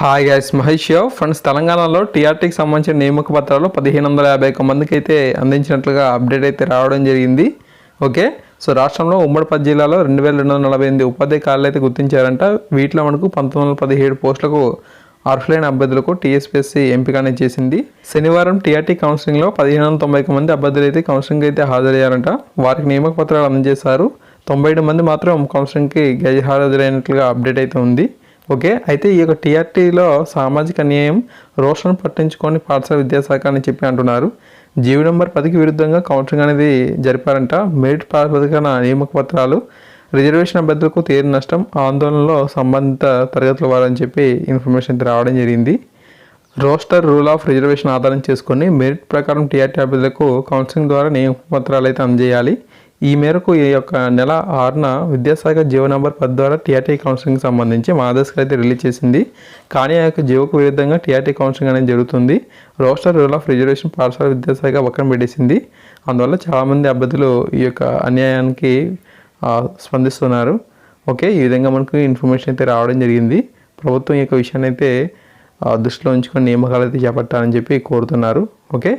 Hi guys Mahesh యావ్ friends తెలంగాణలో టీఆర్టీకి సంబంధించిన నియామక పత్రాలు పదిహేను వందల యాభై ఒక్క మందికి అయితే అందించినట్లుగా అప్డేట్ అయితే రావడం జరిగింది. ఓకే సో రాష్ట్రంలో ఉమ్మడి పది జిల్లాలో రెండు వేల రెండు వందల నలభై ఎనిమిది ఉపాధ్యాయ ఖాళీలు అయితే గుర్తించారంట. వీటిలో మనకు పంతొమ్మిది వందల పదిహేడు పోస్టులకు అర్హులైన అభ్యర్థులకు టీఎస్పీఎస్సీ ఎంపిక అనేది చేసింది. శనివారం టీఆర్టీ కౌన్సిలింగ్లో పదిహేను వందల తొంభై ఒక్క మంది అభ్యర్థులు అయితే కౌన్సిలింగ్ అయితే హాజరయ్యారంట. వారికి నియామక పత్రాలు అందజేశారు. తొంభై ఏడు మంది మాత్రం కౌన్సిలింగ్కి గెజ హాజరైనట్లుగా అప్డేట్ అయితే ఉంది. ఓకే అయితే ఈ యొక్క టీఆర్టీలో సామాజిక న్యాయం రోషన్ పట్టించుకొని పాఠశాల విద్యాశాఖ అని చెప్పి అంటున్నారు. జీవి నెంబర్ పదికి విరుద్ధంగా కౌన్సిలింగ్ అనేది జరిపారంట. మెరిట్ ప్రాతిపదికన నియామక పత్రాలు రిజర్వేషన్ అభ్యర్థులకు తీరు నష్టం ఆందోళనలో సంబంధిత తరగతుల వారని చెప్పి ఇన్ఫర్మేషన్ రావడం జరిగింది. రోస్టర్ రూల్ ఆఫ్ రిజర్వేషన్ ఆధారం చేసుకొని మెరిట్ ప్రకారం టీఆర్టీ అభ్యర్థులకు కౌన్సిలింగ్ ద్వారా నియామక పత్రాలు అయితే అందజేయాలి. ఈ మేరకు ఈ యొక్క నెల ఆరున విద్యాశాఖ జీవో నంబర్ పది ద్వారా టీఆర్టీ కౌన్సిలింగ్ సంబంధించి మార్గదర్శకాలు అయితే రిలీజ్ చేసింది. కానీ ఆ యొక్క జీవోకు విరుద్ధంగా టీఆర్టీ కౌన్సిలింగ్ అనేది జరుగుతుంది. రోస్టర్ రూల్ ఆఫ్ రిజర్వేషన్ పాఠశాల విద్యాశాఖ పక్కన పెట్టేసింది. అందువల్ల చాలామంది అభ్యర్థులు ఈ యొక్క అన్యాయానికి స్పందిస్తున్నారు. ఓకే ఈ విధంగా మనకు ఇన్ఫర్మేషన్ అయితే రావడం జరిగింది. ప్రభుత్వం ఈ యొక్క విషయాన్ని అయితే దృష్టిలో ఉంచుకొని నియమకాలు అయితే చేపట్టాలని చెప్పి కోరుతున్నారు. ఓకే?